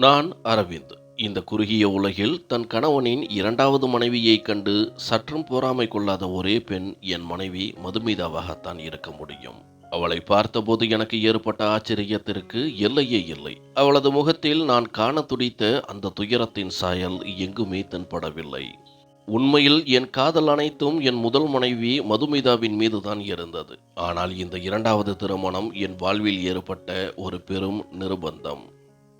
நான் அரவிந்த். இந்த குறுகிய உலகில் தன் கணவனின் இரண்டாவது மனைவியைக் கண்டு சற்றும் பொறாமை கொள்ளாத ஒரே பெண் என் மனைவி மதுமிதாவாகத்தான் இருக்க முடியும். அவளை பார்த்தபோது எனக்கு ஏற்பட்ட ஆச்சரியத்திற்கு எல்லையே இல்லை. அவளது முகத்தில் நான் காண துடித்த அந்த துயரத்தின் சாயல் எங்குமே தென்படவில்லை. உண்மையில் என் காதல் அனைத்தும் என் முதல் மனைவி மதுமிதாவின் மீதுதான் இருந்தது. ஆனால் இந்த இரண்டாவது திருமணம் என் வாழ்வில் ஏற்பட்ட ஒரு பெரும் நிர்பந்தம்.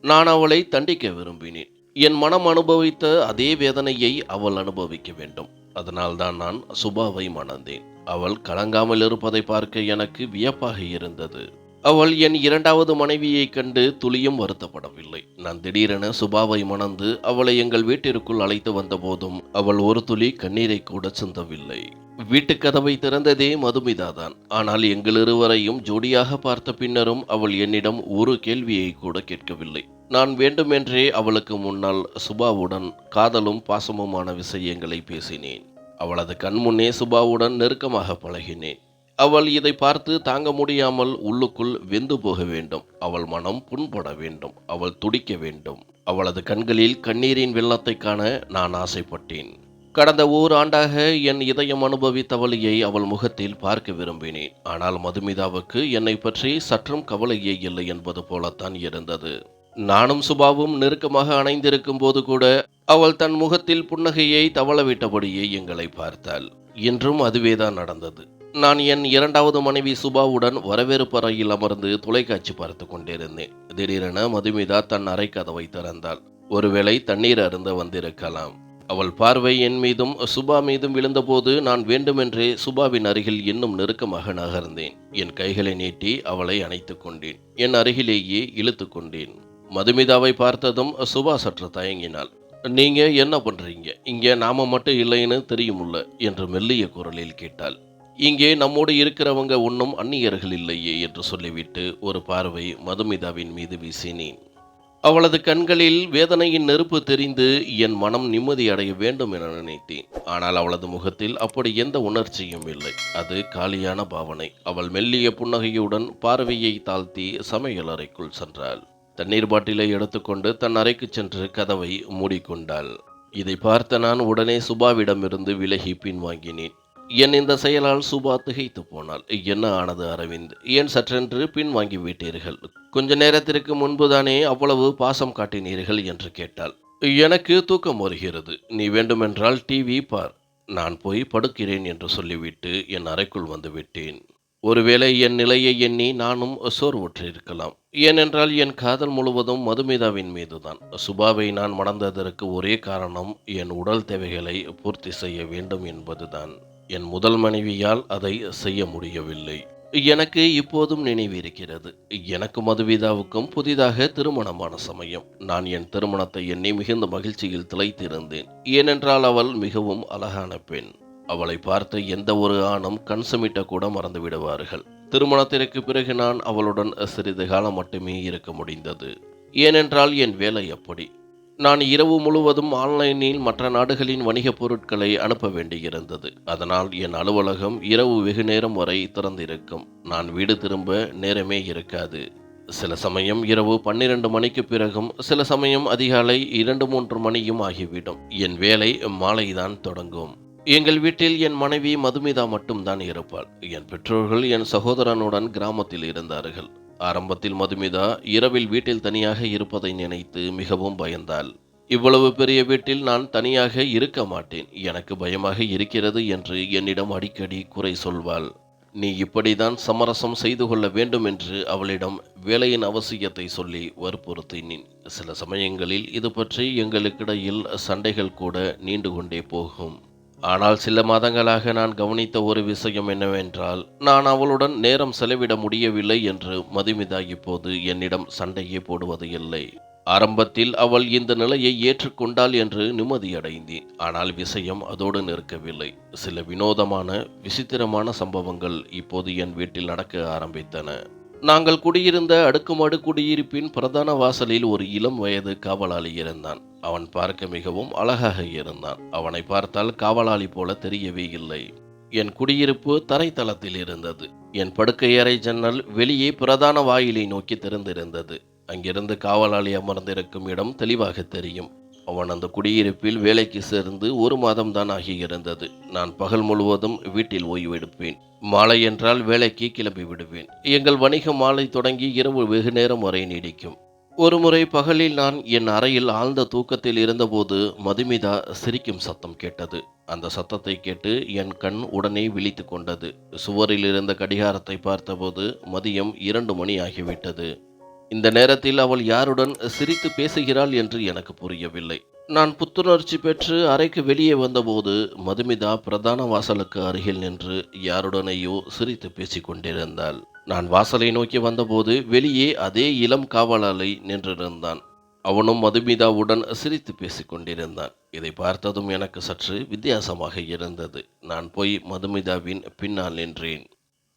நான் அவளை தண்டிக்க விரும்பினேன். என் மனம் அனுபவித்த அதே வேதனையை அவள் அனுபவிக்க வேண்டும். அதனால்தான் நான் சுபாவை மணந்தேன். அவள் கலங்காமல் இருப்பதை பார்க்க எனக்கு வியப்பாக இருந்தது. அவள் என் இரண்டாவது மனைவியைக் கண்டு துளியும் வருத்தப்படவில்லை. நான் திடீரென சுபாவை மணந்து அவளை எங்கள் வீட்டிற்குள் அழைத்து வந்தபோதும் அவள் ஒரு துளி கண்ணீரை கூட சிந்தவில்லை. வீட்டுக் கதவை திறந்ததே மதுமிதாதான். ஆனால் எங்கள் இருவரையும் ஜோடியாக பார்த்த பின்னரும் அவள் என்னிடம் ஒரு கேள்வியை கூட கேட்கவில்லை. நான் வேண்டுமென்றே அவளுக்கு முன்னால் சுபாவுடன் காதலும் பாசமுமான விஷயங்களை பேசினேன். அவளது கண்முன்னே சுபாவுடன் நெருக்கமாக பழகினேன். அவள் இதை பார்த்து தாங்க முடியாமல் உள்ளுக்குள் வெந்து போக வேண்டும். அவள் மனம் புண்பட வேண்டும். அவள் துடிக்க வேண்டும். அவளது கண்களில் கண்ணீரின் வெள்ளத்தை காண நான் ஆசைப்பட்டேன். கடந்த ஓராண்டாக என் இதயம் அனுபவித்த வழியை அவள் முகத்தில் பார்க்க விரும்பினேன். ஆனால் மதுமிதாவுக்கு என்னை பற்றி சற்றும் கவலையே இல்லை என்பது போலத்தான் இருந்தது. நானும் சுபாவும் நெருக்கமாக அணைந்திருக்கும் போது கூட அவள் தன் முகத்தில் புன்னகையை தவளவிட்டபடியே எங்களை பார்த்தாள். இன்றும் அதுவேதான் நடந்தது. நான் என் இரண்டாவது மனைவி சுபாவுடன் வரவேற்பு அறையில் அமர்ந்து தொலைக்காட்சி பார்த்து கொண்டிருந்தேன். திடீரென மதுமிதா தன் அறை கதவை திறந்தாள். ஒருவேளை தண்ணீர் அருந்த வந்திருக்கலாம். அவள் பார்வை என் மீதும் சுபா மீதும் விழுந்தபோது நான் வேண்டுமென்றே சுபாவின் அருகில் இன்னும் நெருக்கமாக நகர்ந்தேன். என் கைகளை நீட்டி அவளை அணைத்துக் கொண்டேன். என் அருகிலேயே இழுத்து கொண்டேன். மதுமிதாவை பார்த்ததும் சுபா சற்று தயங்கினாள். நீங்க என்ன பண்றீங்க? இங்கே நாம மட்டும் இல்லைன்னு தெரியுமுல்ல? என்று மெல்லிய குரலில் கேட்டாள். இங்கே நம்மோடு இருக்கிறவங்க ஒன்றும் அந்நியர்கள் இல்லையே என்று சொல்லிவிட்டு ஒரு பார்வை மதுமிதாவின் மீது வீசினேன். அவளது கண்களில் வேதனையின் நெருப்பு தெரிந்து என் மனம் நிம்மதி அடைய வேண்டும் என நினைத்தேன். ஆனால் அவளது முகத்தில் அப்படி எந்த உணர்ச்சியும் இல்லை. அது காலியான பாவனை. அவள் மெல்லிய புன்னகையுடன் பார்வையை தாழ்த்தி சமையல் அறைக்குள் சென்றாள். தண்ணீர் பாட்டிலை எடுத்துக்கொண்டு தன் அறைக்கு சென்று கதவை மூடிக்கொண்டாள். இதை பார்த்த நான் உடனே சுபாவிடமிருந்து விலகி பின்வாங்கினேன். என் இந்த செயலால் சுபா திகைத்து போனாள். என்ன ஆனது அரவிந்த்? ஏன் சற்றென்று பின்வாங்கி விட்டீர்கள்? கொஞ்ச நேரத்திற்கு முன்புதானே அவ்வளவு பாசம் காட்டினீர்கள் என்று கேட்டாள். எனக்கு தூக்கம் வருகிறது. நீ வேண்டுமென்றால் டிவி பார். நான் போய் படுக்கிறேன் என்று சொல்லிவிட்டு என் அறைக்குள் வந்துவிட்டேன் ஒருவேளை என் நிலையை எண்ணி நானும் சோர்வுற்றிருக்கலாம். ஏனென்றால் என் காதல் முழுவதும் மதுமிதாவின் மீதுதான். சுபாவை நான் மணந்ததற்கு ஒரே காரணம் என் உடல் தேவைகளை பூர்த்தி செய்ய வேண்டும் என்பதுதான். என் முதல் மனைவியால் அதை செய்ய முடியவில்லை. எனக்கு இப்போதும் நினைவிருக்கிறது எனக்கு மதுவிதாவுக்கும் புதிதாக திருமணமான சமயம். நான் என் திருமணத்தை எண்ணி மிகுந்த மகிழ்ச்சியில் திளைத்திருந்தேன். ஏனென்றால் அவள் மிகவும் அழகான பெண். அவளை பார்த்து எந்த ஒரு ஆணும் கண் சுமிட்ட கூட மறந்து விடுவார்கள். திருமணத்திற்கு பிறகு நான் அவளுடன் சிறிது காலம் மட்டுமே இருக்க முடிந்தது. ஏனென்றால் என் வேலை அப்படி. நான் இரவு முழுவதும் ஆன்லைனில் மற்ற நாடுகளின் வணிகப் பொருட்களை அனுப்ப வேண்டியிருந்தது. அதனால் என் அலுவலகம் இரவு வெகு நேரம் வரை திறந்திருக்கும். நான் வீடு திரும்ப நேரமே இருக்காது. சில சமயம் இரவு பன்னிரண்டு மணிக்கு பிறகும் சில சமயம் அதிகாலை இரண்டு மூன்று மணியும் ஆகிவிடும். என் வேலை மாலைதான் தொடங்கும். எங்கள் வீட்டில் என் மனைவி மதுமிதா மட்டும்தான் இருப்பாள். என் பெற்றோர்கள் என் சகோதரனுடன் கிராமத்தில் இருந்தார்கள். ஆரம்பத்தில் மதுமிதா இரவில் வீட்டில் தனியாக இருப்பதை நினைத்து மிகவும் பயந்தாள். இவ்வளவு பெரிய வீட்டில் நான் தனியாக இருக்க மாட்டேன். எனக்கு பயமாக இருக்கிறது என்று என்னிடம் அடிக்கடி குறை சொல்வாள். நீ இப்படிதான் சமரசம் செய்து கொள்ள வேண்டும் என்று அவளிடம் வேலையின் அவசியத்தை சொல்லி வற்புறுத்தினேன். சில சமயங்களில் இது பற்றி எங்களுக்கிடையில் சண்டைகள் கூட நீண்டு கொண்டே போகும். ஆனால் சில மாதங்களாக நான் கவனித்த ஒரு விஷயம் என்னவென்றால் நான் அவளுடன் நேரம் செலவிட முடியவில்லை என்று மதுமிதா இப்போது என்னிடம் சண்டையே போடுவது இல்லை. ஆரம்பத்தில் அவள் இந்த நிலையை ஏற்றுக்கொண்டாள் என்று நிம்மதியடைந்தேன். ஆனால் விஷயம் அதோடு நிற்கவில்லை. சில வினோதமான விசித்திரமான சம்பவங்கள் இப்போது என் வீட்டில் நடக்க ஆரம்பித்தன. நாங்கள் குடியிருந்த அடுக்குமாடு குடியிருப்பின் பிரதான வாசலில் ஒரு இளம் வயது காவலாளி இருந்தான். அவன் பார்க்க மிகவும் அழகாக இருந்தான். அவனை பார்த்தால் காவலாளி போல தெரியவே இல்லை. என் குடியிருப்பு தரைத்தளத்தில் இருந்தது. என் படுக்கையறை ஜன்னல் வெளியே பிரதான வாயிலை நோக்கி திறந்திருந்தது. அங்கிருந்து காவலாளி அமர்ந்திருக்கும் இடம் தெளிவாக தெரியும். அவன் அந்த குடியிருப்பில் வேலைக்கு சேர்ந்து ஒரு மாதம் தான் ஆகியிருந்தது. நான் பகல் முழுவதும் வீட்டில் ஓய்வெடுப்பேன் மாலை என்றால் வேலைக்கு கிளம்பி விடுவேன். எங்கள் வணிகம் மாலை தொடங்கி இரவு வெகு நேரம் வரை நீடிக்கும். ஒருமுறை பகலில் நான் என் அறையில் ஆழ்ந்த தூக்கத்தில் இருந்தபோது மதுமிதா சிரிக்கும் சத்தம் கேட்டது. அந்த சத்தத்தை கேட்டு என் கண் உடனே விழித்து கொண்டது. சுவரில் இருந்த கடிகாரத்தை பார்த்தபோது மதியம் இரண்டு மணி ஆகிவிட்டது. இந்த நேரத்தில் அவள் யாருடன் சிரித்து பேசுகிறாள் என்று எனக்கு புரியவில்லை. நான் புத்துணர்ச்சி பெற்று அறைக்கு வெளியே வந்தபோது மதுமிதா பிரதான வாசலுக்கு அருகில் நின்று யாருடனேயோ சிரித்து பேசிக் கொண்டிருந்தாள். நான் வாசலை நோக்கி வந்தபோது வெளியே அதே இளம் காவலாளி நின்றிருந்தான். அவனும் மதுமிதாவுடன் சிரித்து பேசிக்கொண்டிருந்தான் இதை பார்த்ததும் எனக்கு சற்று வித்தியாசமாக இருந்தது. நான் போய் மதுமிதாவின் பின்னால் நின்றேன்.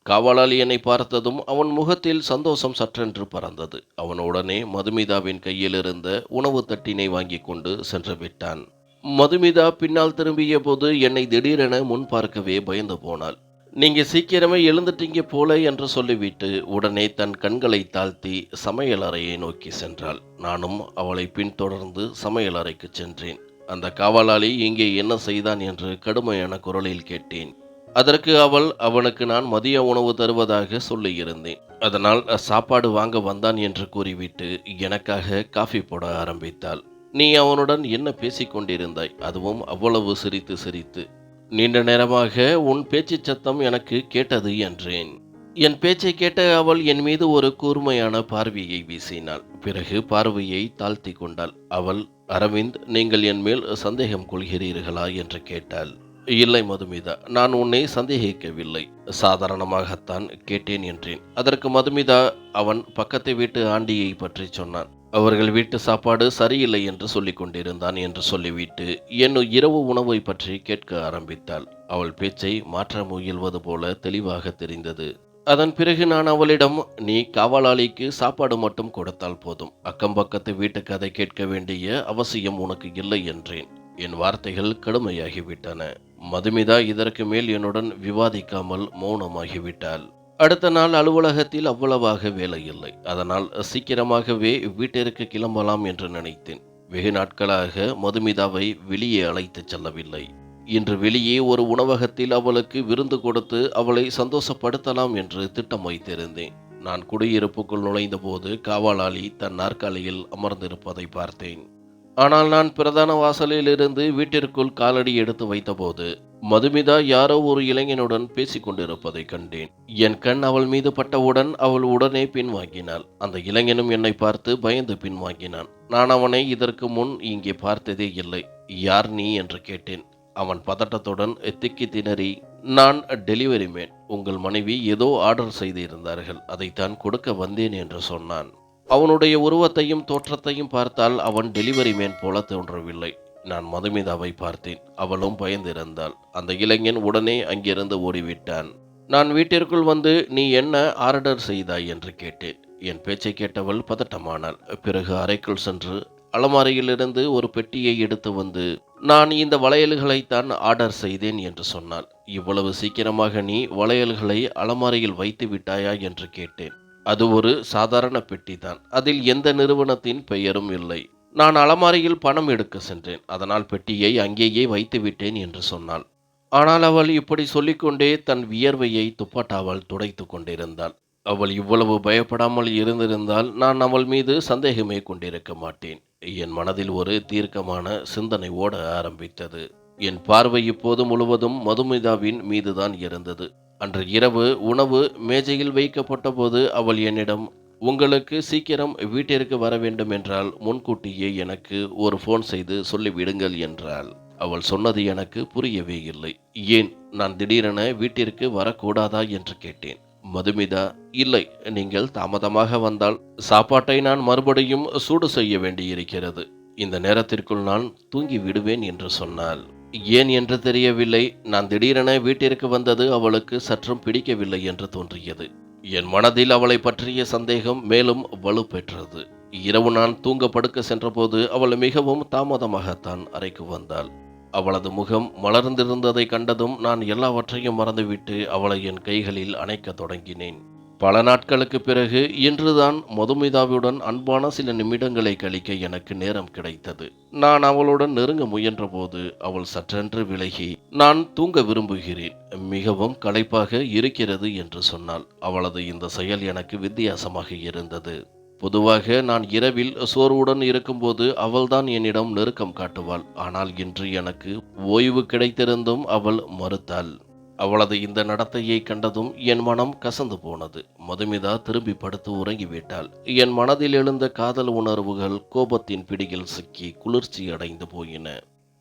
காவலாளி என்னை பார்த்ததும் அவன் முகத்தில் சந்தோஷம் சற்றென்று பறந்தது. அவன் உடனே மதுமிதாவின் கையிலிருந்த உணவு தட்டினை வாங்கி கொண்டு சென்று விட்டான். மதுமிதா பின்னால் திரும்பிய போது என்னை திடீரென முன் பார்க்கவே பயந்து போனாள். நீங்க சீக்கிரமே எழுந்துட்டீங்க போல என்று சொல்லிவிட்டு உடனே தன் கண்களை தாழ்த்தி சமையல் அறையை நோக்கி சென்றாள். நானும் அவளை பின்தொடர்ந்து சமையல் அறைக்கு சென்றேன். அந்த காவலாளி இங்கே என்ன செய்தான் என்று கடுமையான குரலில் கேட்டேன். அதற்கு அவள் அவனுக்கு நான் மதிய உணவு தருவதாக சொல்லியிருந்தேன். அதனால் சாப்பாடு வாங்க வந்தான் என்று கூறிவிட்டு எனக்காக காஃபி போட ஆரம்பித்தாள். நீ அவனுடன் என்ன பேசிக்கொண்டிருந்தாய் அதுவும் அவ்வளவு சிரித்து சிரித்து. நீண்ட நேரமாக உன் பேச்சு சத்தம் எனக்கு கேட்டது என்றேன். என் பேச்சை கேட்ட அவள் என் மீது ஒரு கூர்மையான பார்வையை வீசினாள். பிறகு பார்வையை தாழ்த்தி கொண்டாள். அவள் அரவிந்த் நீங்கள் என் மேல் சந்தேகம் கொள்கிறீர்களா? என்று கேட்டாள். இல்லை மதுமிதா நான் உன்னை சந்தேகிக்கவில்லை. சாதாரணமாகத்தான் கேட்டேன் என்றேன். அதற்கு மதுமிதா அவன் பக்கத்து வீட்டு ஆண்டியை பற்றி சொன்னான். அவர்கள் வீட்டு சாப்பாடு சரியில்லை என்று சொல்லிக் கொண்டிருந்தான் என்று சொல்லிவிட்டு என் இரவு உணவை பற்றி கேட்க ஆரம்பித்தாள். அவள் பேச்சை மாற்ற முயல்வது போல தெளிவாக தெரிந்தது. அதன் பிறகு நான் அவளிடம் நீ காவலாளிக்கு சாப்பாடு மட்டும் கொடுத்தால் போதும். அக்கம் பக்கத்து வீட்டு கதை கேட்க வேண்டிய அவசியம் உனக்கு இல்லை என்றேன். என் வார்த்தைகள் கடுமையாகிவிட்டன. மதுமிதா இதற்கு மேல் என்னுடன் விவாதிக்காமல் மௌனமாகிவிட்டாள். அடுத்த நாள் அலுவலகத்தில் அவ்வளவாக வேலை இல்லை அதனால் சீக்கிரமாகவே வீட்டிற்கு கிளம்பலாம் என்று நினைத்தேன். வெகு நாட்களாக மதுமிதாவை வெளியே அழைத்துச் செல்லவில்லை. இன்று வெளியே ஒரு உணவகத்தில் அவளுக்கு விருந்து கொடுத்து அவளை சந்தோஷப்படுத்தலாம் என்று திட்டம் வைத்திருந்தேன். நான் குடியிருப்புக்குள் நுழைந்தபோது காவலாளி தன் நாற்காலியில் அமர்ந்திருப்பதை பார்த்தேன். ஆனால் நான் பிரதான வாசலில் இருந்து வீட்டிற்குள் காலடி எடுத்து வைத்தபோது மதுமிதா யாரோ ஒரு இளைஞனுடன் பேசிக் கொண்டிருப்பதை கண்டேன். என் கண் அவள் மீது பட்டவுடன் அவள் உடனே பின்வாங்கினாள். அந்த இளைஞனும் என்னை பார்த்து பயந்து பின்வாங்கினான். நான் அவனை இதற்கு முன் இங்கே பார்த்ததே இல்லை. யார் நீ என்று கேட்டேன். அவன் பதட்டத்துடன் திக்கி திணறி நான் டெலிவரி மேன். உங்கள் மனைவி ஏதோ ஆர்டர் செய்திருந்தார்கள். அதைத்தான் கொடுக்க வந்தேன் என்று சொன்னான். அவனுடைய உருவத்தையும் தோற்றத்தையும் பார்த்தால் அவன் டெலிவரி மேன் போல தோன்றவில்லை. நான் மதுமிதாவை பார்த்தேன். அவளும் பயந்திருந்தாள். அந்த இளைஞன் உடனே அங்கிருந்து ஓடிவிட்டான். நான் வீட்டிற்குள் வந்து நீ என்ன ஆர்டர் செய்தாய்? என்று கேட்டேன். என் பேச்சை கேட்டவள் பதட்டமானாள். பிறகு அறைக்குள் சென்று அலமாரியிலிருந்து ஒரு பெட்டியை எடுத்து வந்து நான் இந்த வளையல்களைத்தான் ஆர்டர் செய்தேன் என்று சொன்னாள். இவ்வளவு சீக்கிரமாக நீ வளையல்களை அலமாரியில் வைத்து விட்டாயா? என்று கேட்டேன். அது ஒரு சாதாரண பெட்டி தான் அதில் எந்த நிறுவனத்தின் பெயரும் இல்லை. நான் அலமாரியில் பணம் எடுக்க சென்றேன். அதனால் பெட்டியை அங்கேயே வைத்து விட்டேன் என்று சொன்னாள். ஆனால் அவள் இப்படி சொல்லிக்கொண்டே தன் வியர்வையை துப்பாட்டாவால் துடைத்து கொண்டிருந்தாள். அவள் இவ்வளவு பயப்படாமல் இருந்திருந்தால் நான் அவள் மீது சந்தேகமே கொண்டிருக்க மாட்டேன். என் மனதில் ஒரு தீர்க்கமான சிந்தனை ஓட ஆரம்பித்தது. என் பார்வை இப்போது முழுவதும் மதுமிதாவின் மீதுதான் இருந்தது. அன்று இரவு உணவு மேஜையில் வைக்கப்பட்டபோது அவள் என்னிடம் உங்களுக்கு சீக்கிரம் வீட்டிற்கு வர வேண்டும் என்றால் முன்கூட்டியே எனக்கு ஒரு ஃபோன் செய்து சொல்லிவிடுங்கள் என்றாள். அவள் சொன்னது எனக்கு புரியவே இல்லை. ஏன் நான் திடீரென வீட்டிற்கு வரக்கூடாதா? என்று கேட்டேன். மதுமிதா இல்லை நீங்கள் தாமதமாக வந்தால் சாப்பாட்டை நான் மறுபடியும் சூடு செய்ய வேண்டியிருக்கிறது. இந்த நேரத்திற்குள் நான் தூங்கி விடுவேன் என்று சொன்னாள். ஏன் என்று தெரியவில்லை. நான் திடீரென வீட்டிற்கு வந்தது அவளுக்கு சற்றும் பிடிக்கவில்லை என்று தோன்றியது. என் மனதில் அவளை பற்றிய சந்தேகம் மேலும் வலுப்பெற்றது. இரவு நான் தூங்க படுக்க சென்றபோது அவள் மிகவும் தாமதமாகத்தான் அறைக்கு வந்தாள். அவளது முகம் மலர்ந்திருந்ததை கண்டதும் நான் எல்லாவற்றையும் மறந்துவிட்டு அவளை என் கைகளில் அணைக்கத் தொடங்கினேன். பல நாட்களுக்கு பிறகு இன்றுதான் மதுமிதாவுடன் அன்பான சில நிமிடங்களை கழிக்க எனக்கு நேரம் கிடைத்தது. நான் அவளுடன் நெருங்க முயன்றபோது அவள் சற்றென்று விலகி நான் தூங்க விரும்புகிறேன். மிகவும் களைப்பாக இருக்கிறது என்று சொன்னாள். அவளது இந்த செயல் எனக்கு வித்தியாசமாக இருந்தது. பொதுவாக நான் இரவில் சோர்வுடன் இருக்கும்போது அவள்தான் என்னிடம் நெருக்கம் காட்டுவாள். ஆனால் இன்று எனக்கு ஓய்வு கிடைத்திருந்தும் அவள் மறுத்தாள். அவளது இந்த நடத்தையை கண்டதும் என் மனம் கசந்து போனது. மதுமிதா திரும்பி படுத்து உறங்கிவிட்டாள். என் மனதில் எழுந்த காதல் உணர்வுகள் கோபத்தின் பிடியில் சிக்கி குளிர்ச்சி அடைந்து போயின.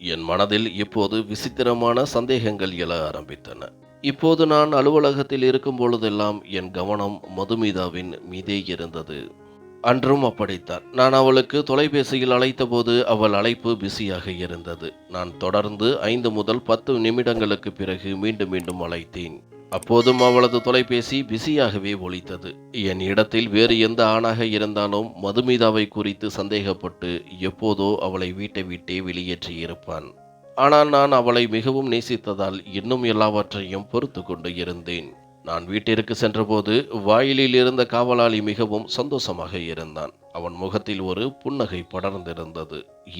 என் மனதில் இப்போது விசித்திரமான சந்தேகங்கள் எழ ஆரம்பித்தன. இப்போது நான் அலுவலகத்தில் இருக்கும் பொழுதெல்லாம் என் கவனம் மதுமிதாவின் மீதே இருந்தது. அன்றும் அப்படித்தான். நான் அவளுக்கு தொலைபேசியில் அழைத்தபோது அவள் அழைப்பு பிஸியாக இருந்தது. நான் தொடர்ந்து ஐந்து முதல் பத்து நிமிடங்களுக்கு பிறகு மீண்டும் மீண்டும் அழைத்தேன். அப்போதும் அவளது தொலைபேசி பிஸியாகவே ஒழித்தது என் இடத்தில் வேறு எந்த ஆணாக இருந்தாலும் மதுமிதாவை குறித்து சந்தேகப்பட்டு எப்போதோ அவளை வீட்டை விட்டே வெளியேற்றி இருப்பான். ஆனால் நான் அவளை மிகவும் நேசித்ததால் இன்னும் எல்லாவற்றையும் பொறுத்து கொண்டு இருந்தேன். நான் வீட்டிற்கு சென்றபோது வாயிலில் இருந்த காவலாளி மிகவும் சந்தோஷமாக இருந்தான். அவன் முகத்தில் ஒரு புன்னகை படர்ந்திருந்தது.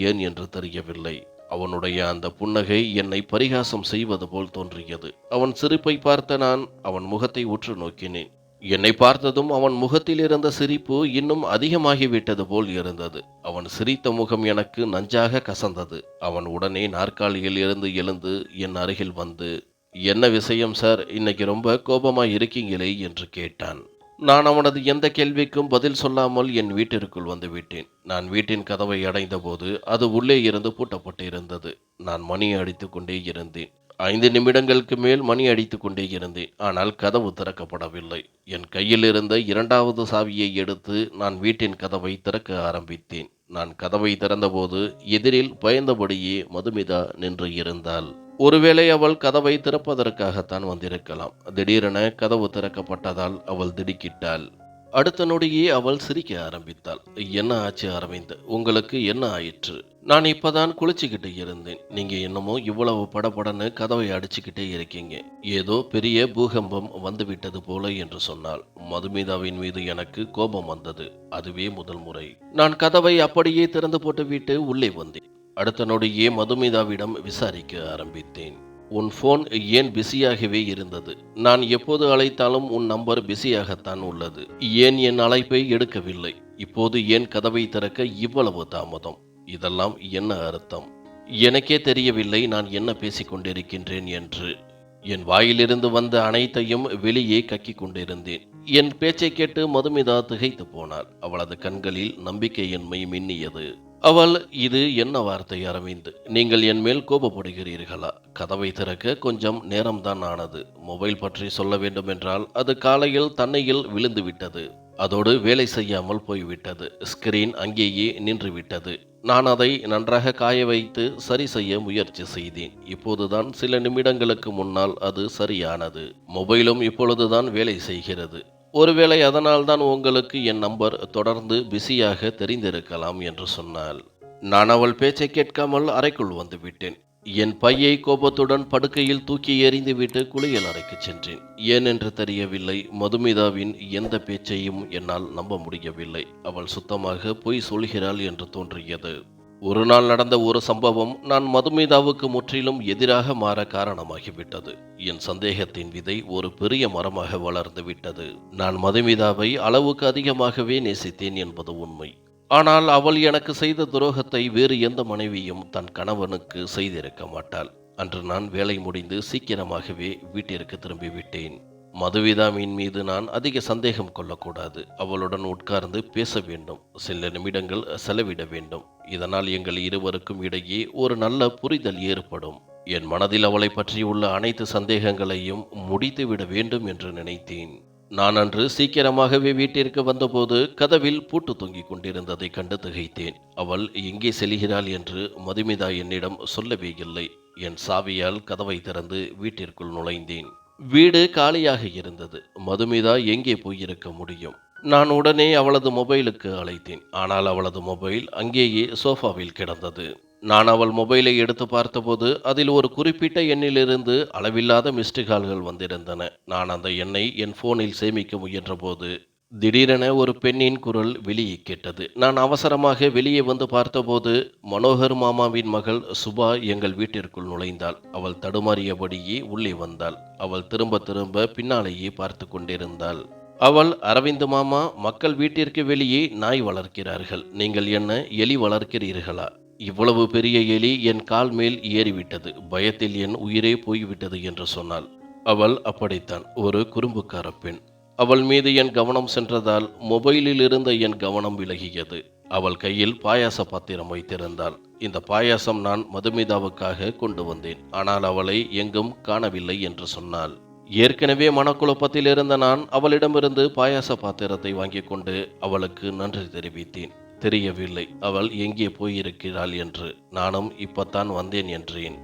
ஏன் என்று தெரியவில்லை. அவனுடைய அந்த புன்னகை என்னை பரிகாசம் செய்வது போல் தோன்றியது. அவன் சிரிப்பை பார்த்த நான் அவன் முகத்தை உற்று நோக்கினேன். என்னை பார்த்ததும் அவன் முகத்தில் இருந்த சிரிப்பு இன்னும் அதிகமாகிவிட்டது போல் இருந்தது. அவன் சிரித்த முகம் எனக்கு நஞ்சாக கசந்தது. அவன் உடனே நாற்காலியில் இருந்து எழுந்து என் அருகில் வந்து என்ன விஷயம் சார்? இன்னைக்கு ரொம்ப கோபமாக இருக்கீங்களே? என்று கேட்டான். நான் அவனது எந்த கேள்விக்கும் பதில் சொல்லாமல் என் வீட்டிற்குள் வந்து விட்டேன். நான் வீட்டின் கதவை அடைந்தபோது அது உள்ளே இருந்து பூட்டப்பட்டு இருந்தது நான் மணி அடித்து கொண்டே இருந்தேன். ஐந்து நிமிடங்களுக்கு மேல் மணி அடித்து கொண்டே இருந்தேன். ஆனால் கதவு திறக்கப்படவில்லை. என் கையில் இருந்த இரண்டாவது சாவியை எடுத்து நான் வீட்டின் கதவை திறக்க ஆரம்பித்தேன். நான் கதவை திறந்தபோது எதிரில் பயந்தபடியே மதுமிதா நின்று இருந்தாள். ஒருவேளை அவள் கதவை திறப்பதற்காகத்தான் வந்திருக்கலாம். திடீரென கதவு திறக்கப்பட்டதால் அவள் திடுக்கிட்டாள். அடுத்த நொடியே அவள் சிரிக்க ஆரம்பித்தாள். என்ன ஆச்சு அரவிந்த்? உங்களுக்கு என்ன ஆயிற்று? நான் இப்பதான் குளிச்சுக்கிட்டு இருந்தேன். நீங்க என்னமோ இவ்வளவு படபடன்னு கதவை அடிச்சுக்கிட்டே இருக்கீங்க. ஏதோ பெரிய பூகம்பம் வந்துவிட்டது போல என்று சொன்னாள். மதுமிதாவின் மீது எனக்கு கோபம் வந்தது. அதுவே முதல் முறை. நான் கதவை அப்படியே திறந்து போட்டுவிட்டு உள்ளே வந்தேன். அடுத்த நொடியே மதுமிதாவிடம் விசாரிக்க ஆரம்பித்தேன். உன் ஃபோன் ஏன் பிஸியாகவே இருந்தது? நான் எப்போது அழைத்தாலும் உன் நம்பர் பிஸியாகத்தான் உள்ளது. ஏன் என் அழைப்பை எடுக்கவில்லை? இப்போது ஏன் கதவை திறக்க இவ்வளவு தாமதம்? இதெல்லாம் என்ன அர்த்தம்? எனக்கே தெரியவில்லை நான் என்ன பேசிக் கொண்டிருக்கின்றேன் என்று. என் வாயிலிருந்து வந்த அனைத்தையும் வெளியே கக்கிக் கொண்டிருந்தேன். என் பேச்சை கேட்டு மதுமிதா திகைத்து போனாள். அவளது கண்களில் நம்பிக்கையின்மை மின்னியது. அவள் இது என்ன வார்த்தை அரவிந்த்? நீங்கள் என் மேல் கோபப்படுகிறீர்களா? கதவை திறக்க கொஞ்சம் நேரம்தான் ஆனது. மொபைல் பற்றி சொல்ல வேண்டுமென்றால் அது காலையில் தன்னையில் விழுந்து விட்டது அதோடு வேலை செய்யாமல் போய்விட்டது. ஸ்கிரீன் அங்கேயே நின்று விட்டது நான் அதை நன்றாக காய வைத்து சரி செய்ய முயற்சி செய்தேன். இப்போதுதான் சில நிமிடங்களுக்கு முன்னால் அது சரியானது. மொபைலும் இப்பொழுதுதான் வேலை செய்கிறது. ஒருவேளை அதனால்தான் உங்களுக்கு என் நம்பர் தொடர்ந்து பிஸியாக தெரிந்திருக்கலாம் என்று சொன்னாள். நான் அவள் பேச்சை கேட்காமல் அறைக்குள் வந்து விட்டேன் என் பையை கோபத்துடன் படுக்கையில் தூக்கி எறிந்துவிட்டு குளியல் அறைக்கு சென்றேன். ஏனென்று தெரியவில்லை மதுமிதாவின் எந்த பேச்சையும் என்னால் நம்ப முடியவில்லை. அவள் சுத்தமாக பொய் சொல்கிறாள் என்று தோன்றியது. ஒரு நாள் நடந்த ஒரு சம்பவம் நான் மதுமிதாவுக்கு முற்றிலும் எதிராக மாற காரணமாகிவிட்டது. என் சந்தேகத்தின் விதை ஒரு பெரிய மரமாக வளர்ந்து விட்டது. நான் மதுமிதாவை அளவுக்கு அதிகமாகவே நேசித்தேன் என்பது உண்மை. ஆனால் அவள் எனக்கு செய்த துரோகத்தை வேறு எந்த மனைவியும் தன் கணவனுக்கு செய்திருக்க மாட்டாள். அன்று நான் வேலை முடிந்து சீக்கிரமாகவே வீட்டிற்கு திரும்பிவிட்டேன். மதுவிதாமின் மீது நான் அதிக சந்தேகம் கொள்ளக்கூடாது. அவளுடன் உட்கார்ந்து பேச வேண்டும். சில நிமிடங்கள் செலவிட வேண்டும். இதனால் எங்கள் இருவருக்கும் இடையே ஒரு நல்ல புரிதல் ஏற்படும். என் மனதில் அவளை பற்றியுள்ள அனைத்து சந்தேகங்களையும் முடித்துவிட வேண்டும் என்று நினைத்தேன். நான் அன்று சீக்கிரமாகவே வீட்டிற்கு வந்தபோது கதவில் பூட்டு தொங்கிக் கொண்டிருந்ததை கண்டு திகைத்தேன். அவள் எங்கே செல்கிறாள் என்று மதுமிதா என்னிடம் சொல்லவே இல்லை. என் சாவியால் கதவை திறந்து வீட்டிற்குள் நுழைந்தேன். வீடு காலியாக இருந்தது. மதுமிதா எங்கே போயிருக்க முடியும்? நான் உடனே அவளது மொபைலுக்கு அழைத்தேன். ஆனால் அவளது மொபைல் அங்கேயே சோஃபாவில் கிடந்தது. நான் அவள் மொபைலை எடுத்து பார்த்தபோது அதில் ஒரு குறிப்பிட்ட எண்ணிலிருந்து அளவில்லாத மிஸ்டு கால்கள் வந்திருந்தன. நான் அந்த எண்ணை என் ஃபோனில் சேமிக்க முயன்றபோது திடீரென ஒரு பெண்ணின் குரல் வெளியே கேட்டது. நான் அவசரமாக வெளியே வந்து பார்த்தபோது மனோகர் மாமாவின் மகள் சுபா எங்கள் வீட்டிற்குள் நுழைந்தாள். அவள் தடுமாறியபடியே உள்ளே வந்தாள். அவள் திரும்ப திரும்ப பின்னாலேயே பார்த்து கொண்டிருந்தாள். அவள் அரவிந்த் மாமா மக்கள் வீட்டிற்கு வெளியே நாய் வளர்க்கிறார்கள். நீங்கள் என்ன எலி வளர்க்கிறீர்களா? இவ்வளவு பெரிய எலி என் கால் மேல் ஏறிவிட்டது. பயத்தில் என் உயிரே போய்விட்டது என்று சொன்னாள். அவள் அப்படித்தான். ஒரு குறும்புக்கார பெண். அவள் மீது என் கவனம் சென்றதால் மொபைலில் இருந்த என் கவனம் விலகியது. அவள் கையில் பாயாச பாத்திரம் வைத்திருந்தாள். இந்த பாயாசம் நான் மதுமிதாவுக்காக கொண்டு வந்தேன். ஆனால் அவளை எங்கும் காணவில்லை என்று சொன்னாள். ஏற்கனவே மனக்குழப்பத்தில் இருந்த நான் அவளிடமிருந்து பாயாச பாத்திரத்தை வாங்கிக் கொண்டு அவளுக்கு நன்றி தெரிவித்தேன். தெரியவில்லை. அவள் எங்கே போயிருக்கிறாள் என்று. நானும் இப்பத்தான் வந்தேன் என்றேன்.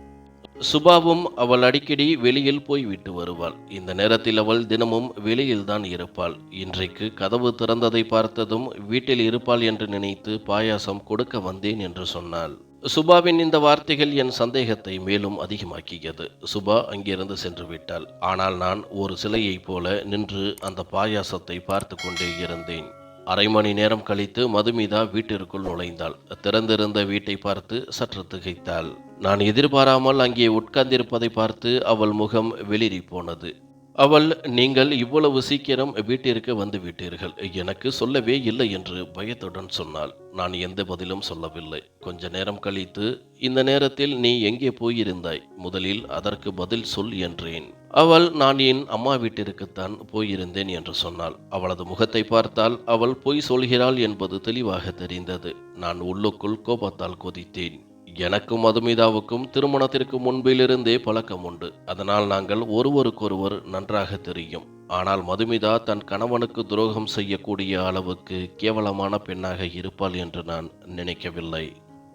சுபாவும் அவள் அடிக்கடி வெளியில் போய்விட்டு வருவாள். இந்த நேரத்தில் அவள் தினமும் வெளியில்தான் இருப்பாள். இன்றைக்கு கதவு திறந்ததை பார்த்ததும் வீட்டில் இருப்பாள் என்று நினைத்து பாயாசம் கொடுக்க வந்தேன் என்று சொன்னாள். சுபாவின் இந்த வார்த்தைகள் என் சந்தேகத்தை மேலும் அதிகமாக்கியது. சுபா அங்கிருந்து சென்று விட்டாள். ஆனால் நான் ஒரு சிலையைப் போல நின்று அந்த பாயாசத்தை பார்த்து கொண்டே இருந்தேன். அரை மணி நேரம் கழித்து மதுமிதா வீட்டிற்குள் நுழைந்தாள். திறந்திருந்த வீட்டை பார்த்து சற்று திகைத்தாள். நான் எதிர்பாராமல் அங்கே உட்கார்ந்திருப்பதை பார்த்து அவள் முகம் வெளிரி போனது. அவள் நீங்கள் இவ்வளவு சீக்கிரம் வீட்டிற்கு வந்து விட்டீர்கள். எனக்கு சொல்லவே இல்லை என்று பயத்துடன் சொன்னாள். நான் எந்த பதிலும் சொல்லவில்லை. கொஞ்ச நேரம் கழித்து இந்த நேரத்தில் நீ எங்கே போயிருந்தாய்? முதலில் அதற்கு பதில் சொல் என்றேன். அவள் நான் என் அம்மா வீட்டிற்குத்தான் போயிருந்தேன் என்று சொன்னாள். அவளது முகத்தை பார்த்தால் அவள் பொய் சொல்கிறாள் என்பது தெளிவாக தெரிந்தது. நான் உள்ளுக்குள் கோபத்தால் கொதித்தேன். எனக்கும் மதுமிதாவுக்கும் திருமணத்திற்கு முன்பிலிருந்தே பழக்கம் உண்டு. அதனால் நாங்கள் ஒருவருக்கொருவர் நன்றாக தெரியும். ஆனால் மதுமிதா தன் கணவனுக்கு துரோகம் செய்யக்கூடிய அளவுக்கு கேவலமான பெண்ணாக இருப்பாள் என்று நான் நினைக்கவில்லை.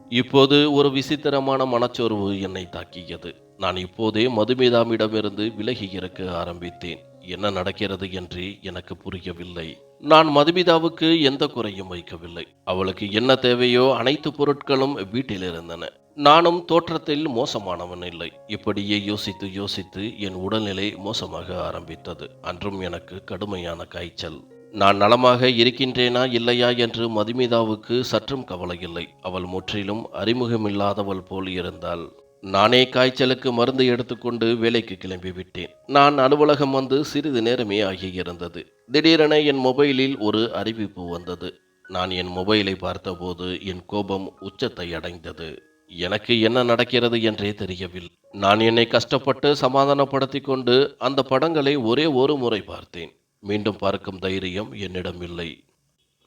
இப்போது ஒரு விசித்திரமான மனச்சோர்வு என்னை தாக்கியது. நான் இப்போதே மதுமிதாமிடமிருந்து விலகி இருக்க ஆரம்பித்தேன். என்ன நடக்கிறது என்று எனக்கு புரியவில்லை. நான் மதுமிதாவுக்கு எந்த குறையும் வைக்கவில்லை. அவளுக்கு என்ன தேவையோ அனைத்து பொருட்களும் வீட்டில் இருந்தன நானும் தோற்றத்தில் மோசமானவன் இல்லை. இப்படியே யோசித்து யோசித்து என் உடல்நிலை மோசமாக ஆரம்பித்தது. அன்றும் எனக்கு கடுமையான காய்ச்சல். நான் நலமாக இருக்கின்றேனா இல்லையா என்று மதுமிதாவுக்கு சற்றும் கவலை இல்லை. அவள் முற்றிலும் அறிமுகமில்லாதவள் போல் இருந்தாள். நானே காய்ச்சலுக்கு மருந்து எடுத்துக்கொண்டு வேலைக்கு கிளம்பி விட்டேன் நான் அலுவலகம் வந்து சிறிது நேரமே ஆகியிருந்தது. திடீரென என் மொபைலில் ஒரு அறிவிப்பு வந்தது. நான் என் மொபைலை பார்த்தபோது என் கோபம் உச்சத்தை அடைந்தது. எனக்கு என்ன நடக்கிறது என்றே தெரியவில்லை. நான் என்னை கஷ்டப்பட்டு சமாதானப்படுத்தி கொண்டு அந்த படங்களை ஒரே ஒரு முறை பார்த்தேன். மீண்டும் பார்க்கும் தைரியம் என்னிடம் இல்லை.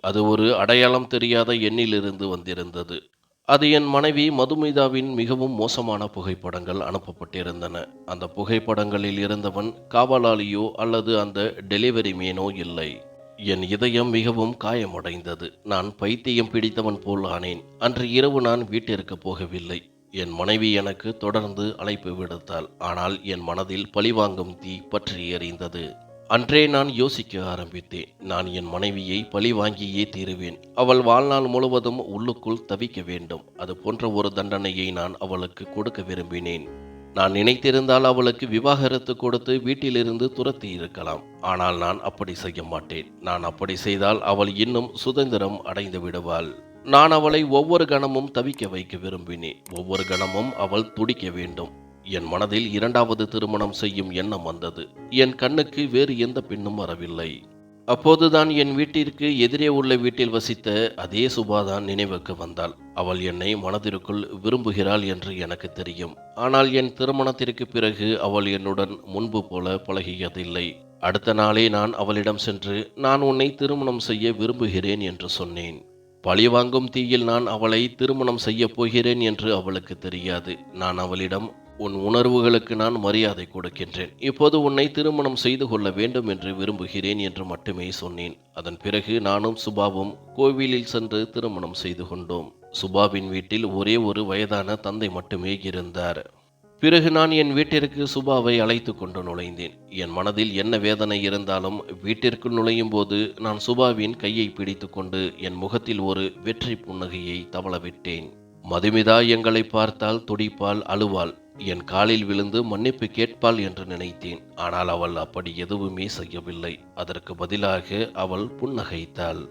அது ஒரு அடையாளம் தெரியாத எண்ணிலிருந்து வந்திருந்தது. அது என் மனைவி மதுமிதாவின் மிகவும் மோசமான புகைப்படங்கள் அனுப்பப்பட்டிருந்தன. அந்த புகைப்படங்களில் இருந்தவன் காவலாளியோ அல்லது அந்த டெலிவரி மேனோ இல்லை. என் இதயம் மிகவும் காயமடைந்தது. நான் பைத்தியம் பிடித்தவன் போல் ஆனேன். அன்று இரவு நான் வீட்டிற்கு போகவில்லை. என் மனைவி எனக்கு தொடர்ந்து அழைப்பு விடுத்தாள். ஆனால் என் மனதில் பழிவாங்கும் தீ பற்றி எறிந்தது அன்றே நான் யோசிக்க ஆரம்பித்தேன். நான் என் மனைவியை பழி வாங்கியே தீருவேன். அவள் வாழ்நாள் முழுவதும் உள்ளுக்குள் தவிக்க வேண்டும். அது போன்ற ஒரு தண்டனையை நான் அவளுக்கு கொடுக்க விரும்பினேன். நான் நினைத்திருந்தால் அவளுக்கு விவாகரத்து கொடுத்து வீட்டிலிருந்து துரத்தி இருக்கலாம். ஆனால் நான் அப்படி செய்ய மாட்டேன். நான் அப்படி செய்தால் அவள் இன்னும் சுதந்திரம் அடைந்து விடுவாள். நான் அவளை ஒவ்வொரு கணமும் தவிக்க வைக்க விரும்பினேன். ஒவ்வொரு கணமும் அவள் துடிக்க வேண்டும். என் மனதில் இரண்டாவது திருமணம் செய்யும் எண்ணம் வந்தது. என் கண்ணுக்கு வேறு எந்த பெண்ணும் வரவில்லை. அப்போதுதான் என் வீட்டிற்கு எதிரே உள்ள வீட்டில் வசித்த அதே சுபாதான் நினைவுக்கு வந்தாள். அவள் என்னை மனதிற்குள் விரும்புகிறாள் என்று எனக்கு தெரியும். ஆனால் என் திருமணத்திற்கு பிறகு அவள் என்னுடன் முன்பு போல பழகியதில்லை. அடுத்த நாளே நான் அவளிடம் சென்று நான் உன்னை திருமணம் செய்ய விரும்புகிறேன் என்று சொன்னேன். பழிவாங்கும் தீயில் நான் அவளை திருமணம் செய்யப் போகிறேன் என்று அவளுக்கு தெரியாது. நான் அவளிடம் உன் உணர்வுகளுக்கு நான் மரியாதை கொடுக்கின்றேன். இப்போது உன்னை திருமணம் செய்து கொள்ள வேண்டும் என்று விரும்புகிறேன் என்று மட்டுமே சொன்னேன். அதன் பிறகு நானும் சுபாவும் கோவிலில் சென்று திருமணம் செய்து கொண்டோம். சுபாவின் வீட்டில் ஒரே ஒரு வயதான தந்தை மட்டுமே இருந்தார். பிறகு நான் என் வீட்டிற்கு சுபாவை அழைத்து கொண்டு நுழைந்தேன். என் மனதில் என்ன வேதனை இருந்தாலும் வீட்டிற்குள் நுழையும் போது நான் சுபாவின் கையை பிடித்து கொண்டு என் முகத்தில் ஒரு வெற்றி புன்னகையை தவளவிட்டேன். மதுமிதா எங்களை பார்த்தால் துடிப்பால் அழுவாள். என் காலில் விழுந்து மன்னிப்பு கேட்பாள் என்று நினைத்தேன். ஆனால் அவள் அப்படி எதுவுமே செய்யவில்லை. அதற்கு பதிலாக அவள் புன்னகைத்தாள்.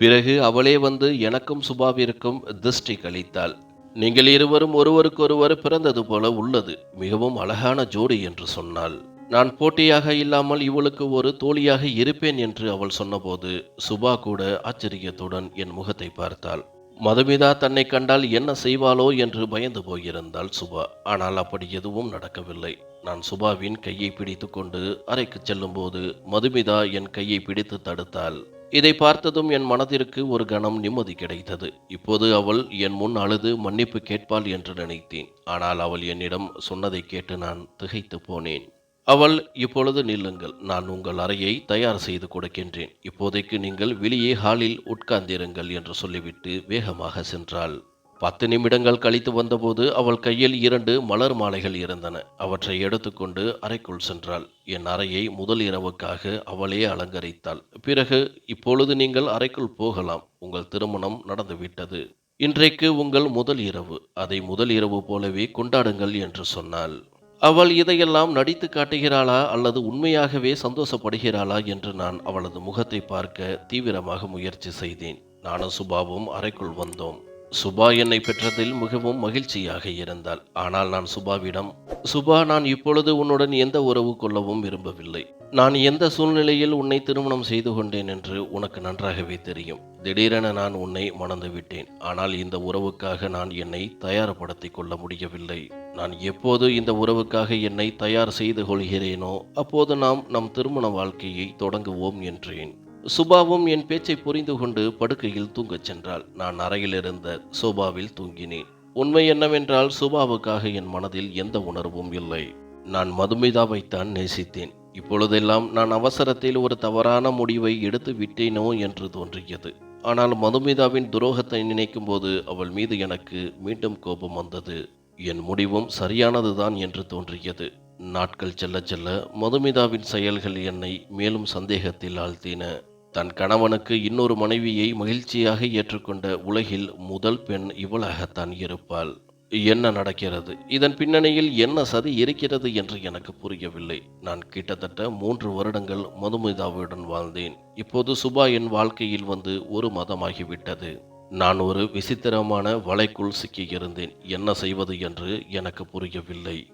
பிறகு அவளே வந்து எனக்கும் சுபாவிற்கும் திருஷ்டி கழித்தாள். நீங்கள் இருவரும் ஒருவருக்கொருவர் பிறந்தது போல உள்ளது. மிகவும் அழகான ஜோடி என்று சொன்னாள். நான் போட்டியாக இல்லாமல் இவளுக்கு ஒரு தோழியாக இருப்பேன் என்று அவள் சொன்னபோது சுபா கூட ஆச்சரியத்துடன் என் முகத்தை பார்த்தாள். மதுமிதா தன்னை கண்டால் என்ன செய்வாளோ என்று பயந்து போயிருந்தாள் சுபா. ஆனால் அப்படி எதுவும் நடக்கவில்லை. நான் சுபாவின் கையை பிடித்து கொண்டு அறைக்கு செல்லும்போது மதுமிதா என் கையை பிடித்து தடுத்தாள். இதை பார்த்ததும் என் மனதிற்கு ஒரு கணம் நிம்மதி கிடைத்தது. இப்போது அவள் என் முன் அழுது மன்னிப்பு கேட்பாள் என்று நினைத்தேன். ஆனால் அவள் என்னிடம் சொன்னதை கேட்டு நான் திகைத்து போனேன். அவள் இப்பொழுது நில்லுங்கள் நான் உங்கள் அறையை தயார் செய்து கொடுக்கின்றேன். இப்போதைக்கு நீங்கள் வெளியே ஹாலில் உட்கார்ந்திருங்கள் என்று சொல்லிவிட்டு வேகமாக சென்றாள். பத்து நிமிடங்கள் கழித்து வந்தபோது அவள் கையில் இரண்டு மலர் மாலைகள் இருந்தன. அவற்றை எடுத்துக்கொண்டு அறைக்குள் சென்றாள். என் அறையை முதல் இரவுக்காக அவளே அலங்கரித்தாள். பிறகு இப்பொழுது நீங்கள் அறைக்குள் போகலாம். உங்கள் திருமணம் நடந்துவிட்டது. இன்றைக்கு உங்கள் முதல் இரவு. அதை முதல் இரவு போலவே கொண்டாடுங்கள் என்று சொன்னாள். அவள் இதையெல்லாம் நடித்து காட்டுகிறாளா அல்லது உண்மையாகவே சந்தோஷப்படுகிறாளா என்று நான் அவளது முகத்தை பார்க்க தீவிரமாக முயற்சி செய்தேன். நானும் சுபாவும் அறைக்குள் வந்தோம். சுபா என்னை பெற்றதில் மிகவும் மகிழ்ச்சியாக இருந்தாள். ஆனால் நான் சுபாவிடம் சுபா நான் இப்பொழுது உன்னுடன் எந்த உறவு கொள்ளவும் விரும்பவில்லை. நான் எந்த சூழ்நிலையில் உன்னை திருமணம் செய்து கொண்டேன் என்று உனக்கு நன்றாகவே தெரியும். திடீரென நான் உன்னை மணந்து விட்டேன் ஆனால் இந்த உறவுக்காக நான் என்னை தயார்படுத்திக் கொள்ள முடியவில்லை. நான் எப்போது இந்த உறவுக்காக என்னை தயார் செய்து கொள்கிறேனோ அப்போது நாம் நம் திருமண வாழ்க்கையை தொடங்குவோம் என்றேன். சுபாவும் என் பேச்சை புரிந்து கொண்டு படுக்கையில் தூங்கச் சென்றாள். நான் அறையில் இருந்த சோபாவில் தூங்கினேன். உண்மை என்னவென்றால் சுபாவுக்காக என் மனதில் எந்த உணர்வும் இல்லை. நான் மதுமிதாவைத்தான் நேசித்தேன். இப்பொழுதெல்லாம் நான் அவசரத்தில் ஒரு தவறான முடிவை எடுத்து விட்டேனோ என்று தோன்றியது. ஆனால் மதுமிதாவின் துரோகத்தை நினைக்கும் போது அவள் மீது எனக்கு மீண்டும் கோபம் வந்தது. என் முடிவும் சரியானதுதான் என்று தோன்றியது. நாட்கள் செல்ல செல்ல மதுமிதாவின் செயல்கள் என்னை மேலும் சந்தேகத்தில் ஆழ்த்தின. தன் கணவனுக்கு இன்னொரு மனைவியை மகிழ்ச்சியாக ஏற்றுக்கொண்ட உலகில் முதல் பெண் இவளாகத்தான் இருப்பாள். என்ன நடக்கிறது? இதன் பின்னணியில் என்ன சதி இருக்கிறது என்று எனக்கு புரியவில்லை. நான் கிட்டத்தட்ட மூன்று வருடங்கள் மதுமிதாவுடன் வாழ்ந்தேன். இப்போது சுபா என் வாழ்க்கையில் வந்து ஒரு மதமாகிவிட்டது. நான் ஒரு விசித்திரமான வலைக்குள் சிக்கியிருந்தேன். என்ன செய்வது என்று எனக்கு புரியவில்லை.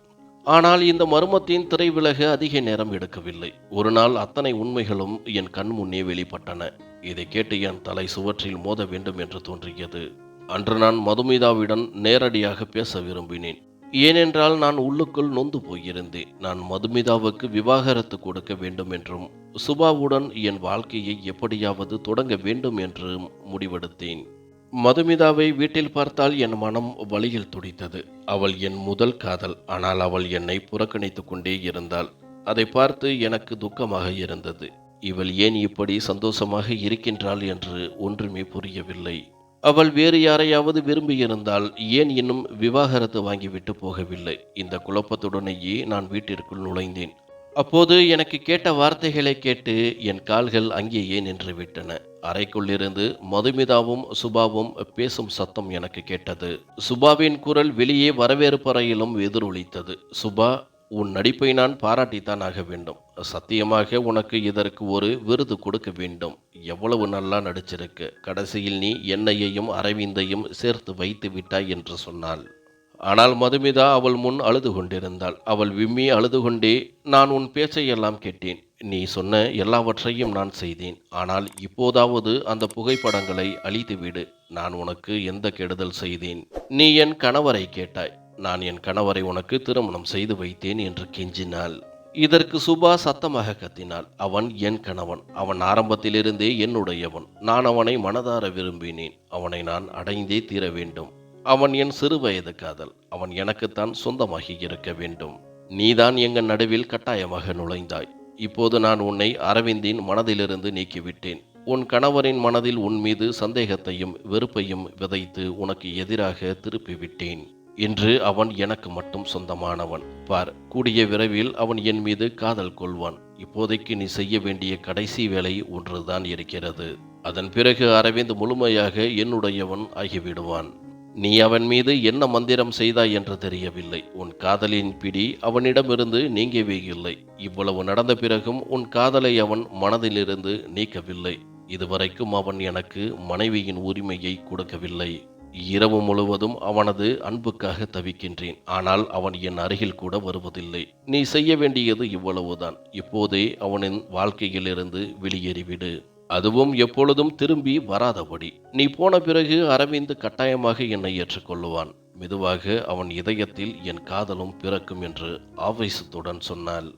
ஆனால் இந்த மர்மத்தின் திரைவிலக அதிக நேரம் எடுக்கவில்லை. ஒரு நாள் அத்தனை உண்மைகளும் என் கண் முன்னே வெளிப்பட்டன. இதை கேட்டு என் தலை சுவற்றில் மோத வேண்டும் என்று தோன்றியது. அன்று நான் மதுமிதாவிடம் நேரடியாக பேச விரும்பினேன். ஏனென்றால் நான் உள்ளுக்குள் நொந்து போயிருந்தேன். நான் மதுமிதாவுக்கு விவாகரத்து கொடுக்க வேண்டும் என்றும் சுபாவுடன் என் வாழ்க்கையை எப்படியாவது தொடங்க வேண்டும் என்றும் முடிவெடுத்தேன். மதுமிதாவை வீட்டில் பார்த்தால் என் மனம் வழியில் துடித்தது. அவள் என் முதல் காதல். ஆனால் அவள் என்னை புறக்கணித்து கொண்டே இருந்தாள். அதை பார்த்து எனக்கு துக்கமாக இருந்தது. இவள் ஏன் இப்படி சந்தோஷமாக இருக்கின்றாள் என்று ஒன்றுமே புரியவில்லை. அவள் வேறு யாரையாவது விரும்பியிருந்தால் ஏன் இன்னும் விவாகரத்து வாங்கிவிட்டு போகவில்லை? இந்த குழப்பத்துடனேயே நான் வீட்டிற்குள் நுழைந்தேன். அப்போது எனக்கு கேட்ட வார்த்தைகளை கேட்டு என் கால்கள் அங்கேயே நின்றுவிட்டன. அறைக்குள்ளிருந்து மதுமிதாவும் சுபாவும் பேசும் சத்தம் எனக்கு கேட்டது. சுபாவின் குரல் வெளியே வரவேற்பறையிலும் எதிரொலித்தது. சுபா உன் நடிப்பை நான் பாராட்டித்தான் ஆக வேண்டும். சத்தியமாக உனக்கு இதற்கு ஒரு விருது கொடுக்க வேண்டும். எவ்வளவு நல்லா நடிச்சிருக்கு. கடைசியில் நீ என்னையையும் அரவிந்தையும் சேர்த்து வைத்து விட்டாய் என்று சொன்னாள். ஆனால் மதுமிதா அவள் முன் அழுது கொண்டிருந்தாள் அவள் விம்மி அழுது கொண்டே நான் உன் பேச்சையெல்லாம் கேட்டேன். நீ சொன்ன எல்லாவற்றையும் நான் செய்தேன். ஆனால் இப்போதாவது அந்த புகைப்படங்களை அழித்துவிடு. நான் உனக்கு எந்த கெடுதல் செய்தேன்? நீ என் கணவரை கேட்டாய். நான் என் கணவரை உனக்கு திருமணம் செய்து வைத்தேன் என்று கெஞ்சினாள். இதற்கு சுபா சத்தமாக கத்தினாள். அவன் என் கணவன். அவன் ஆரம்பத்திலிருந்தே என்னுடையவன். நான் அவனை மனதார விரும்பினேன். அவனை நான் அடைந்தே தீர வேண்டும். அவன் என் சிறு வயது காதல். அவன் எனக்குத்தான் சொந்தமாகி இருக்க வேண்டும். நீதான் எங்கள் நடுவில் கட்டாயமாக நுழைந்தாய். இப்போது நான் உன்னை அரவிந்தின் மனதிலிருந்து நீக்கிவிட்டேன். உன் கணவரின் மனதில் உன் மீது சந்தேகத்தையும் வெறுப்பையும் விதைத்து உனக்கு எதிராக திருப்பிவிட்டேன். இன்று அவன் எனக்கு மட்டும் சொந்தமானவன். பார் கூடிய விரைவில் அவன் என் மீது காதல் கொள்வான். இப்போதைக்கு நீ செய்ய வேண்டிய கடைசி வேலை ஒன்றுதான் இருக்கிறது. அதன் பிறகு அரவிந்த் முழுமையாக என்னுடையவன் ஆகிவிடுவான். நீ அவன் மீது என்ன மந்திரம் செய்தாய் என்று தெரியவில்லை. உன் காதலின் பிடி அவனிடமிருந்து நீங்கவே இல்லை இவ்வளவு நடந்த பிறகும் உன் காதலை அவன் மனதிலிருந்து நீக்கவில்லை. இதுவரைக்கும் அவன் எனக்கு மனைவியின் உரிமையை கொடுக்கவில்லை. இரவு முழுவதும் அவனது அன்புக்காக தவிக்கின்றேன். ஆனால் அவன் என் அருகில் கூட வருவதில்லை. நீ செய்ய வேண்டியது இவ்வளவுதான். இப்போதே அவனின் வாழ்க்கையிலிருந்து வெளியேறிவிடு. அதுவும் எப்பொழுதும் திரும்பி வராதபடி. நீ போன பிறகு அரவிந்த் கட்டாயமாக என்னை ஏற்றுக்கொள்ளுவான். மெதுவாக அவன் இதயத்தில் என் காதலும் பிறக்கும் என்று ஆவேசத்துடன் சொன்னாள்.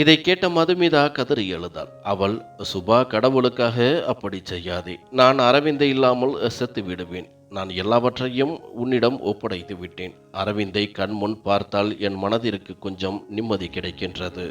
இதை கேட்ட மதுமிதா கதறி எழுதாள் அவள் சுபா கடவுளுக்காக அப்படி செய்யாதே. நான் அரவிந்தை இல்லாமல் செத்து விடுவேன். நான் எல்லாவற்றையும் உன்னிடம் ஒப்படைத்து விட்டேன். அரவிந்தை கண்முன் பார்த்தால் என் மனதிற்கு கொஞ்சம் நிம்மதி கிடைக்கின்றது.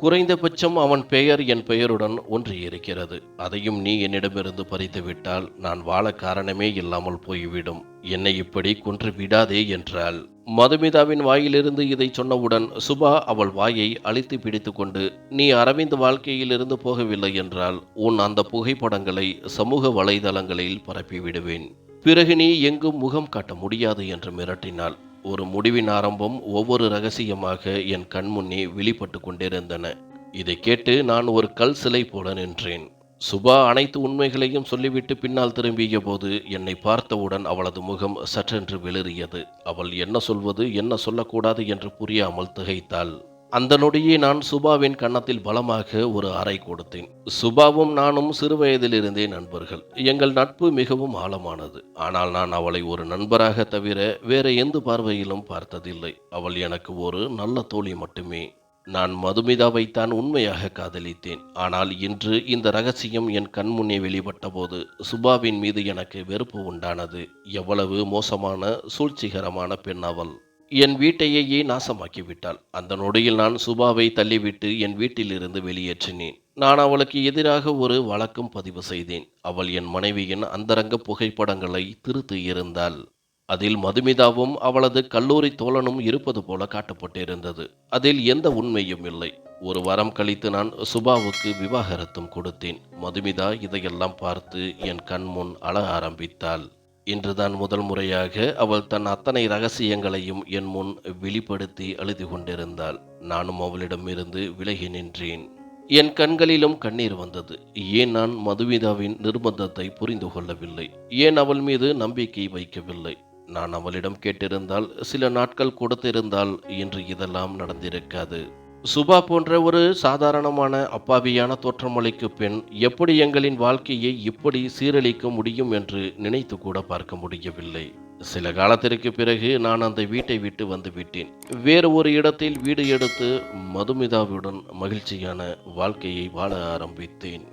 குறைந்தபட்சம் அவன் பெயர் என் பெயருடன் ஒன்று இருக்கிறது அதையும் நீ என்னிடமிருந்து பறித்து விட்டால் நான் வாழ காரணமே இல்லாமல் போய்விடும். என்னை இப்படி கொன்று விடாதே என்றாள். மதுமிதாவின் வாயிலிருந்து இதை சொன்னவுடன் சுபா அவள் வாயை அழித்து பிடித்து கொண்டு நீ அரவிந்த் வாழ்க்கையிலிருந்து போகவில்லை என்றால் உன் அந்த புகைப்படங்களை சமூக வலைதளங்களில் பரப்பிவிடுவேன். பிறகு நீ எங்கும் முகம் காட்ட முடியாது என்று மிரட்டினாள். ஒரு முடிவின் ஆரம்பம் ஒவ்வொரு ரகசியமாக என் கண்முன்னே வெளிப்பட்டு கொண்டிருந்தன. இதை கேட்டு நான் ஒரு கல் சிலை போல நின்றேன். சுபா அனைத்து உண்மைகளையும் சொல்லிவிட்டு பின்னால் திரும்பிய போது என்னை பார்த்தவுடன் அவளது முகம் சற்றென்று வெளிறியது. அவள் என்ன சொல்வது என்ன சொல்லக்கூடாது என்று புரியாமல் திகைத்தாள். அந்த நொடியே நான் சுபாவின் கன்னத்தில் பலமாக ஒரு அறை கொடுத்தேன். சுபாவும் நானும் சிறுவயதிலிருந்தே நண்பர்கள். எங்கள் நட்பு மிகவும் ஆழமானது. ஆனால் நான் அவளை ஒரு நண்பராக தவிர வேற எந்த பார்வையிலும் பார்த்ததில்லை. அவள் எனக்கு ஒரு நல்ல தோழி மட்டுமே. நான் மதுமிதாவைத்தான் உண்மையாக காதலித்தேன். ஆனால் இன்று இந்த ரகசியம் என் கண்முன்னே வெளிப்பட்டபோது சுபாவின் மீது எனக்கு வெறுப்பு உண்டானது. எவ்வளவு மோசமான சூழ்ச்சிகரமான பெண் அவள். என் வீட்டையே நாசமாக்கிவிட்டாள். அந்த நொடியில் நான் சுபாவை தள்ளிவிட்டு என் வீட்டிலிருந்து வெளியேற்றினேன். நான் அவளுக்கு எதிராக ஒரு வழக்கம் பதிவு செய்தேன். அவள் என் மனைவியின் அந்தரங்க புகைப்படங்களை திருத்து இருந்தாள். அதில் மதுமிதாவும் அவளது கல்லூரி தோழனும் இருப்பது போல காட்டப்பட்டிருந்தது. அதில் எந்த உண்மையும் இல்லை. ஒரு வாரம் கழித்து நான் சுபாவுக்கு விவாகரத்தும் கொடுத்தேன். மதுமிதா இதையெல்லாம் பார்த்து என் கண் முன் அழ ஆரம்பித்தாள். இன்றுதான் முதல் முறையாக அவள் தன் அத்தனை ரகசியங்களையும் என் முன் வெளிப்படுத்தி அழுது கொண்டிருந்தாள். நானும் அவளிடமிருந்து விலகி நின்றேன். என் கண்களிலும் கண்ணீர் வந்தது. ஏன் நான் மதுமிதாவின் நிர்பந்தத்தை புரிந்து கொள்ளவில்லை? ஏன் அவள் மீது நம்பிக்கை வைக்கவில்லை? நான் அவளிடம் கேட்டிருந்தால் சில நாட்கள் கொடுத்திருந்தால் இன்று இதெல்லாம் நடந்திருக்காது. சுபா போன்ற ஒரு சாதாரணமான அப்பாவியான தோற்றமளிக்கு பெண் எப்படி எங்களின் வாழ்க்கையை இப்படி சீரழிக்க முடியும் என்று நினைத்து கூட பார்க்க முடியவில்லை. சில காலத்திற்கு பிறகு நான் அந்த வீட்டை விட்டு வந்து விட்டேன். வேறு ஒரு இடத்தில் வீடு எடுத்து மதுமிதாவுடன் மகிழ்ச்சியான வாழ்க்கையை வாழ ஆரம்பித்தேன்.